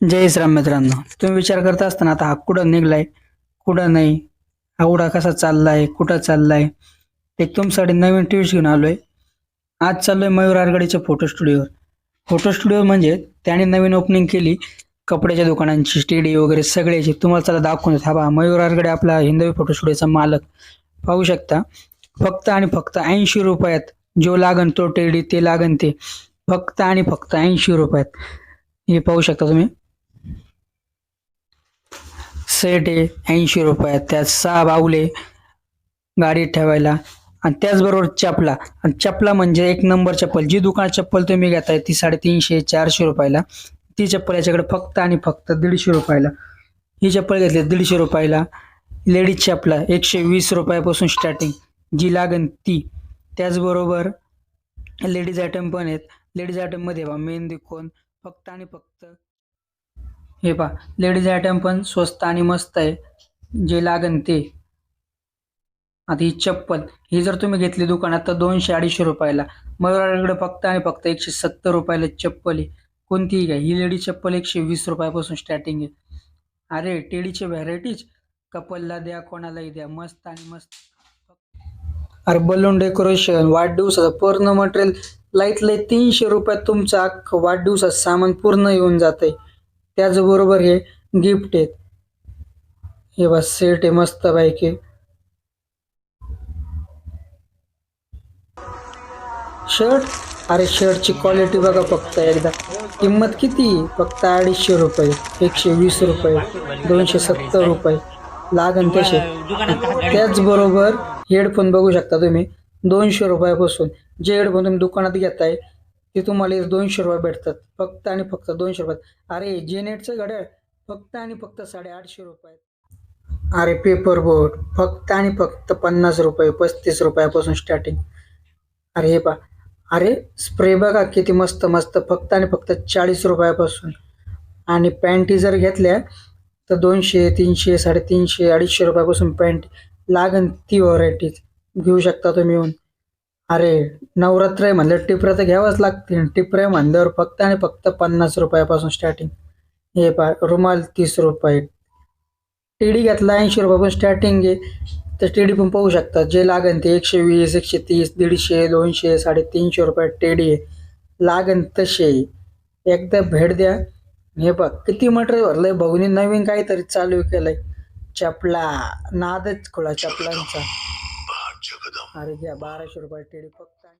जय श्रीराम मित्रांनो. तुम्ही विचार करत असताना आता हा कुठं निघलाय कुठं नाही हा उडा कसा चाललाय कुठं चाललाय एक तुमच्यासाठी नवीन टिप्स घेऊन आलोय. आज चाललोय मयूर आरगडीच्या फोटो स्टुडिओवर फोटो स्टुडिओ म्हणजे त्याने नवीन ओपनिंग केली कपड्याच्या दुकानांची स्टेडी वगैरे सगळ्याची. तुम्हाला चला दाखवून देत. हा बा मयूर आरगडे आपला हिंदवी फोटो स्टुडिओचा मालक. पाहू शकता फक्त आणि फक्त ऐंशी रुपयात जो लागन तो टेडी ते लागन ते फक्त आणि फक्त ऐंशी रुपयात. हे पाहू शकता तुम्ही. सेट आहे ऐंशी रुपयात त्यात सहा बाहुले गाडीत ठेवायला आणि त्याचबरोबर चपला. आणि चपला म्हणजे एक नंबर चप्पल. जी दुकान चप्पल तुम्ही घेताय ती साडेतीनशे चारशे रुपयाला. ती चप्पल याच्याकडे फक्त आणि फक्त दीडशे रुपयाला. ही चप्पल घेतली दीडशे रुपयाला. लेडीज चपला एकशे वीस रुपयापासून स्टार्टिंग जी लागन ती. त्याचबरोबर लेडीज आयटम पण आहेत. लेडीज आयटममध्ये बा मेहंदी कोण फक्त आणि फक्त हे पहा लेडीज आयटम पण स्वस्त आणि मस्त आहे. जे लागन ते. आता ही चप्पल ही जर तुम्ही घेतली दुकानात तर दोनशे अडीचशे रुपयाला. मयुराकडे फक्त आणि फक्त एकशे सत्तर रुपयाला चप्पल आहे. कोणतीही घ्या. ही लेडीज चप्पल एकशे वीस रुपयापासून स्टार्टिंग आहे. अरे टेडीचे व्हरायटीज कपलला द्या कोणालाही द्या. मस्त आणि मस्त. अरे बलून डेकोरेशन वाढदिवसाचं पूर्ण मटेरियल लाइट लाइट तीनशे रुपयात तुमचं अख्खं वाढदिवसाचं सामान पूर्ण येऊन जातंय. त्याचबरोबर हे गिफ्ट आहेत. हे बस सेट आहे मस्त बाईक आहे शर्ट? अरे शर्टची क्वालिटी बघा फक्त एकदा. किंमत किती? फक्त अडीचशे रुपये. एकशे वीस रुपये. दोनशे सत्तर रुपये. लागन तसे. त्याचबरोबर हेडफोन बघू शकता तुम्ही. दोनशे रुपयापासून जे हेडफोन तुम्ही दुकानात घेताय ते तुम्हाला दोनशे रुपये भेटतात. फक्त आणि फक्त दोनशे रुपयात अरे जेनेटचं घड्याळ फक्त आणि फक्त साडेआठशे रुपयात अरे पेपर बोट फक्त आणि फक्त पन्नास रुपये पस्तीस रुपयापासून स्टार्टिंग अरे हे पा अरे स्प्रे बघा किती मस्त मस्त फक्त आणि फक्त चाळीस रुपयापासून. आणि पॅन्टी जर घेतल्या तर दोनशे तीनशे साडेतीनशे अडीचशे रुपयापासून पॅन्ट लागन ती व्हरायटीज घेऊ शकता तुम्ही येऊन. अरे नवरात्र आहे म्हणलं टिपऱ्या तर घ्यावंच लागतील. टिपऱ्या म्हणल्यावर फक्त आणि फक्त पन्नास रुपयापासून स्टार्टिंग हे पा रुमाल तीस रुपये. टेडी घेतला ऐंशी रुपयापासून स्टार्टिंग आहे. तर टेडी पण पाहू शकता जे लागन ते एकशे वीस एकशे तीस दीडशे दोनशे साडेतीनशे रुपये टेडी आहे. लागन तसे एकदा भेट द्या. हे बघ किती मटेरियल भरलंय बघून. नवीन काहीतरी चालू केलंय. चपला. नादच खुळा चपलांचा. अरे घ्या बाराशे रुपये टेडी फक्त